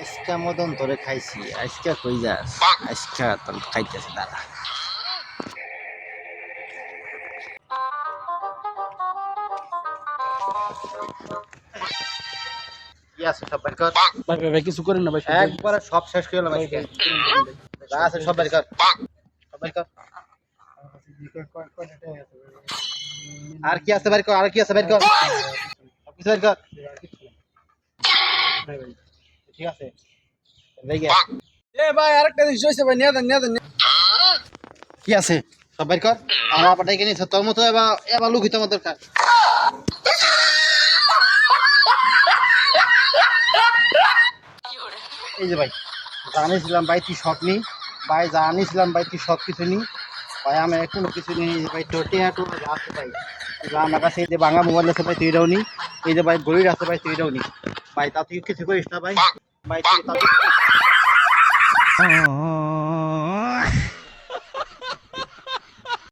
আজকা মদন তোরে খাইছি। আজকা কই যাস? আজকা তোর খাইতেছে ভাই কিছু করেন না ভাই একবারে সব শেষ করে গেলাম আজকে। যা আছে সব বের কর। সব বের কর। আর কি আছে বের কর? আর কি আছে বের কর? সব কিছু বের কর। এ ভাই জিনিস কি আছে সব কর আমার পাঠাই কিনে তোর মতো এবার লুকিত দরকার এই যে ভাই, জানিয়েছিলাম ভাই তুই শখ নি। ভাই জানিয়েছিলাম ভাই তুই সব কিছু নি। ভাই, আমি কোনো কিছু নেই ভাই টোটে হাঁটু এই যে আমার কাছে এই যে বাংলা মোবাইল আছে ভাই, তুই এটাও নি। এই যে ভাই গরির আছে ভাই, তুই নি। ভাই তা তুই কিছু করিস না ভাই। ভাই